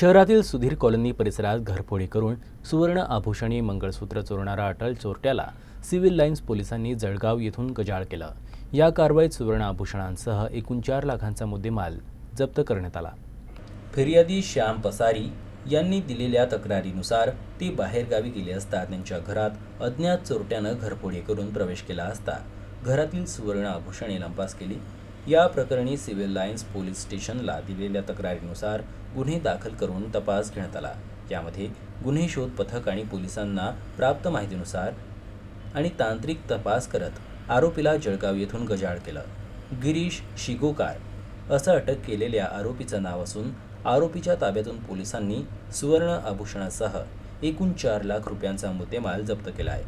शहरातील सुधीर कॉलनी परिसरात घरफोडी करून सुवर्ण आभूषणी मंगळसूत्र चोरणारा अटल चोरट्याला सिव्हिल लाईन्स पोलिसांनी जळगाव येथून गजाळ केलं. या कारवाईत सुवर्ण आभूषणांसह एकूण चार लाखांचा मुद्देमाल जप्त करण्यात आला. फिर्यादी श्याम पसारी यांनी दिलेल्या तक्रारीनुसार ती बाहेरगावी गेले असता त्यांच्या घरात अज्ञात चोरट्यानं घरफोडी करून प्रवेश केला असता घरातील सुवर्ण आभूषणे लंपास केली. या प्रकरणी सिव्हिल लाईन्स पोलीस स्टेशनला दिलेल्या तक्रारीनुसार गुन्हे दाखल करून तपास घेण्यात आला. यामध्ये गुन्हे शोध पथक आणि पोलिसांना प्राप्त माहितीनुसार आणि तांत्रिक तपास करत आरोपीला जळगाव येथून गजाळ केलं. गिरीश शिगोकार असं अटक केलेल्या आरोपीचं नाव असून आरोपीच्या ताब्यातून पोलिसांनी सुवर्ण आभूषणासह एकूण चार लाख रुपयांचा मुद्देमाल जप्त केला आहे.